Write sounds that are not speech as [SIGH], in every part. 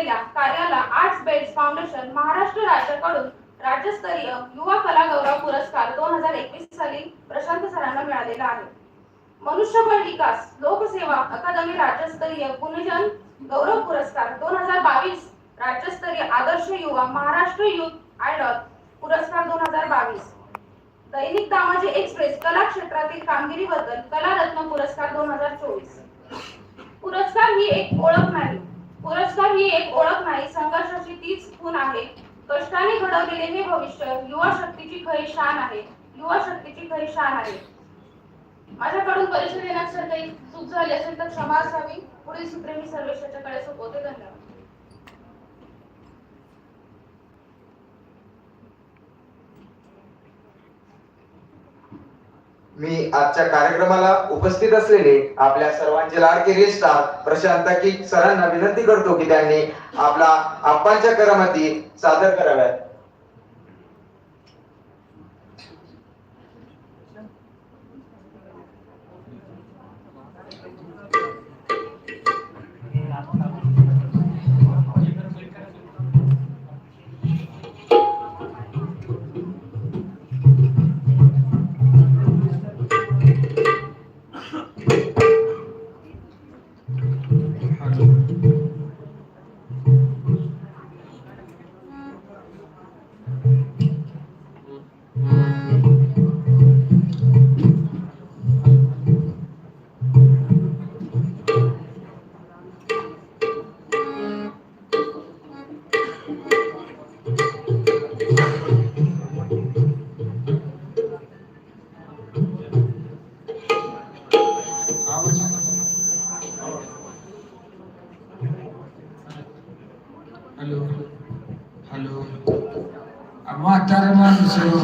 केलेल्या कार्याला arts beds foundation Maharashtra राज्याकडून राज्यस्तरीय युवा कला गौरव पुरस्कार दोन हजार एकवीस साली प्रशांत सरांना मिळालेला आहे. मनुष्यबळ विकास लोकसेवा अकादमी राज्यस्तरीय गुणजन गौरव पुरस्कार दोन हजार बावीस राज्यस्तरीय आदर्श युवा महाराष्ट्र युथ आयडॉल पुरस्कार दोन हजार बावीस. दैनिक दामाजी एक्सप्रेस कला क्षेत्रातील कामगिरीबद्दल कलारत्न पुरस्कार दोन हजार चोवीस. पुरस्कार ही एक ओळख नाही ही एक ओळख नाही संघर्षाची तीच खून आहे. कष्टाने घडवलेले हे भविष्य युवा शक्तीची खरी शान आहे. युवा शक्तीची खरी शान आहे. माझ्याकडून परीक्षा देण्यात काही चूक झाली असेल तर क्षमा असावी. पुढील सूत्रे मी सर्वेशाच्याकडे सोपवते धन्यवाद. मी आजच्या कार्यक्रमाला उपस्थित असलेले आपल्या सर्वांचे लाडके रेस्टार प्रशांत की सरांना विनंती करतो की त्यांनी आपला आप्पांच्या करामती सादर कराव्यात.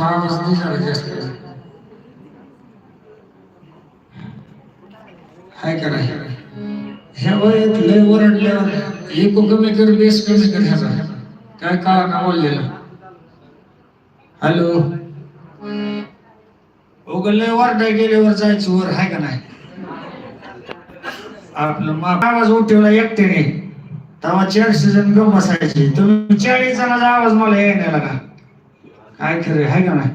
माणूस आहे, आवाज नाही जरा हाय करा ह्या वयात लय ओरडल्यावर एक कमी कर बेस कमी कर ह्याचा काय काळा ना हॅलो? उग लय वरडा गेल्यावर जायचं वर हाय का नाही? आपलं मा- आवाज उठवला एकटेने तेव्हा चारशे जण गम बसायचे. तुम्ही चाळीस जणांचा आवाज मला यायला का काय खरे हाय का नाही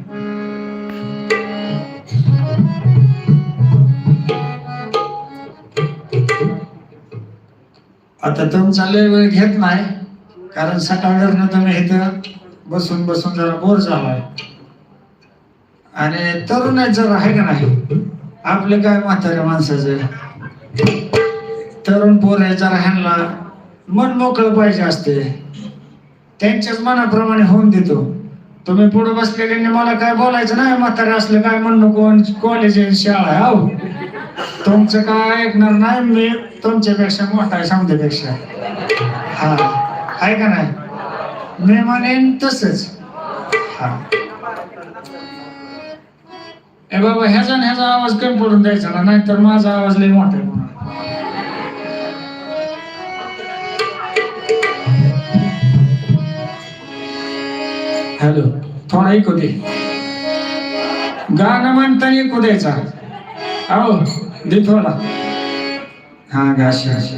आता तुमचा लय वेळ घेत नाही कारण सकाळवरनं तुम्ही इथं बसून बसून जरा बोर झालाय. आणि तरुण जर जरा आहे का नाही? आपले काय म्हातारे माणसाचं? तरुण पोर आहे जरा ह्यांना मन मोकळं पाहिजे असते. त्यांच्याच मनाप्रमाणे होऊन देतो. तुम्ही पुढे बसलेले मला काय बोलायचं नाही म्हातारे असलं काय म्हणणं कोण? कॉलेज आहे शाळा आहे अहो तुमचं काय ऐकणार नाही मी तुमच्यापेक्षा मोठा आहे समजेपेक्षा. हा. आहे का नाही? मी म्हणेन तसंच. हा. ए बाबा ह्याचा ह्याचा आवाज कमी पडून द्यायचा ना नाहीतर माझा आवाज लय मोठा आहे हॅलो. थोडा ऐकू दे. गाणं म्हणताना ऐकू द्यायचा. अहो दे थोडा. हा गाशी गाशी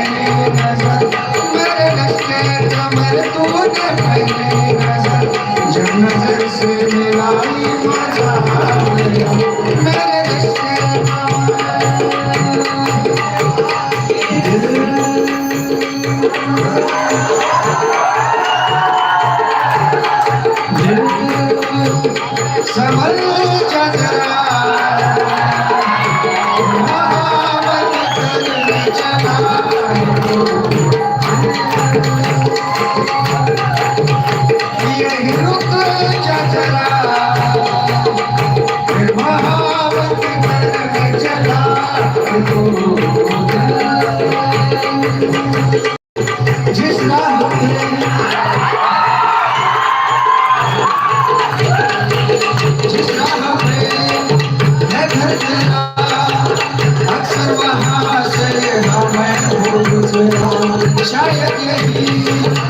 तूने अक्सर वहाँ से भूल गया। शायद यही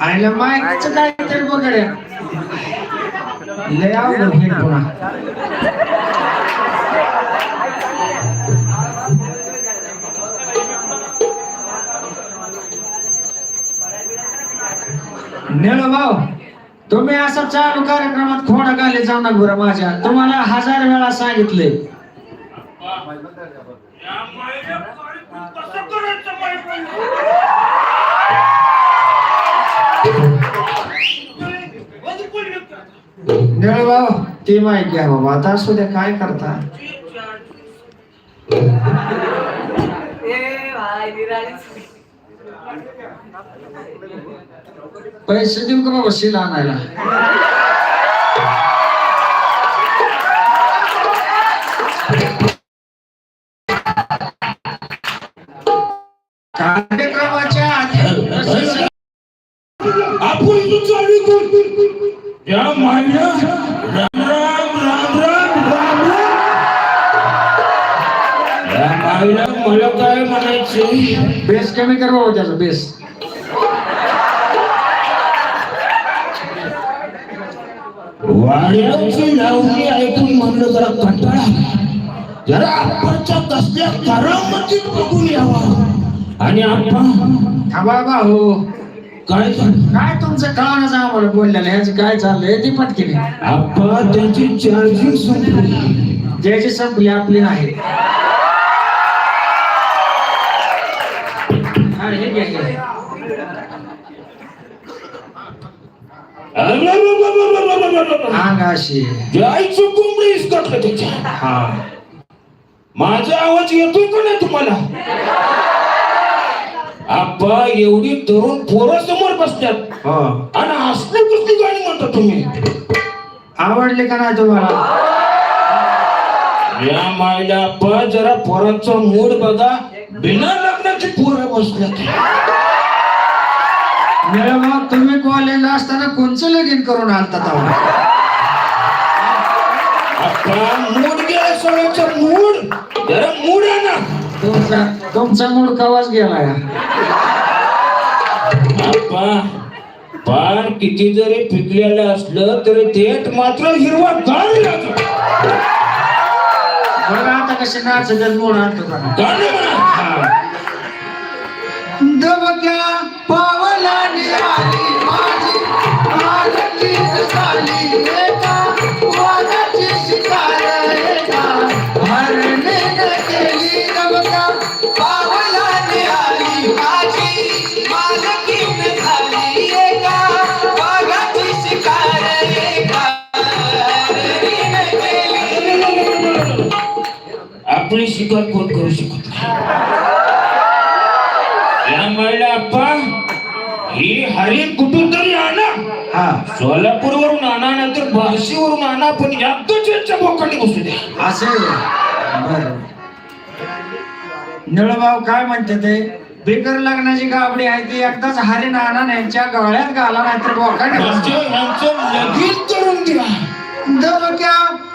आयला मायचं काय तर बघड्या लय अवघड पुन्हा. नेलो भाऊ तुम्ही असं चालू कार्यक्रमात खोडा घाले जाऊ नका बरं माझ्या. तुम्हाला हजार वेळा सांगितले नेलो भाऊ ती माहिती घ्या बाबा. आता असू द्या काय करता? पैसे देऊ का बाबा? शिला आणायला. कार्यक्रमाच्या आधी आपण इथं चालू करू या मायला राम राम राम राम राम राम या मायला मला काय म्हणायचं बेस कमी कर बाबा त्याचा बेस वाड्याची लावणी ऐकून म्हणलं जरा कंटाळा जरा आपणच्या कसल्या करामतीत बघून यावा आणि आपण थांबा भाऊ. काय काय तुमचं कळानच आम्हाला बोललेलं ह्याचं काय चाललंय? ती पटकीने आपण त्यांची चार्जिंग संपली. ज्याची संपली आपली नाही. हे घ्या. अंगाशी जायचं कोंबडी इसकटलं त्याच्या. हा. माझा आवाज येतोय का नाही तुम्हाला? आप्पा एवढी तरुण पोरं समोर बसतात. आणि असली कसली गाणी म्हणता तुम्ही. आवडले का नाही तुम्हाला? या मायला आप्पा जरा पोरांचा मूड बघा. बिना लग्नाची पोरं बसल्यात. तुम्ही कॉलेजला असताना कोणचं लगीन करून आणता मूड गेला सगळ्याचा मूड. जरा मूड आहे ना. तुमचा तुमचा मूड कवाच गेला आप्पा पान किती जरी पिकलेलं असलं तरी देठ मात्र हिरवा बघा आता कसे नाचत का हा. दबक्या पावला माझी शिकार कोण करू शकत नाही? या आप्पा ही हरिण कुठून तरी आणा. हा. सोलापूरवरून आणा नंतर बार्शीवरून आणा पण एकदाच बोकांनी बसू द्या. असे बर. निळभाऊ काय म्हणते ते? बिगर लग्नाची गाबडी आहे ती एकदाच हारी नाना यांच्या गळ्यात घाला नाहीतर बोकाने यांचं लगीन करून दबक्या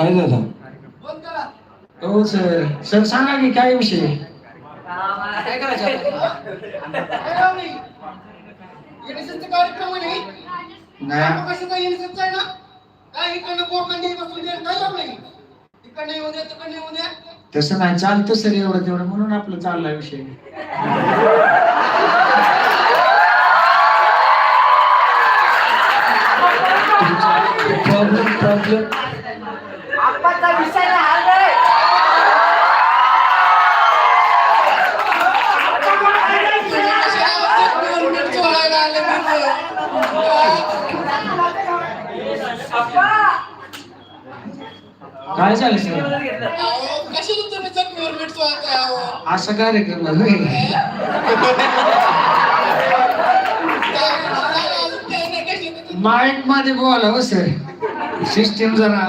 काय झालं? हो सर सर सांगा की काय विषय? काय दे तसं नाही चालतं सर एवढं तेवढं. म्हणून आपलं चाललाय विषय. प्रॉब्लेम प्रॉब्लेम आप्पाचा विषय नाही हा रे काय झालं सर? कशाला तुम्ही जखमीवर मिठतो आता असं कार्यक्रम. माईक [LAUGHS] मध्ये बोला हो सर. सिस्टीम जरा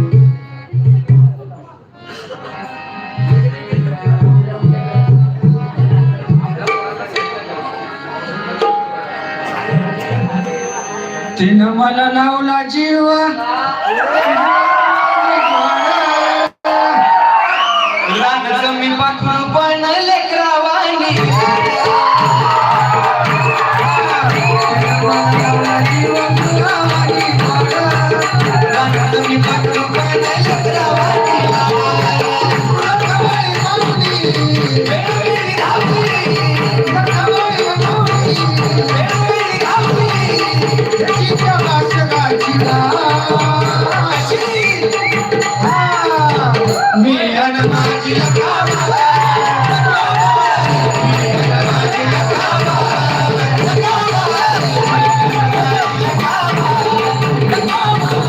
तिनं मला लावला जीवा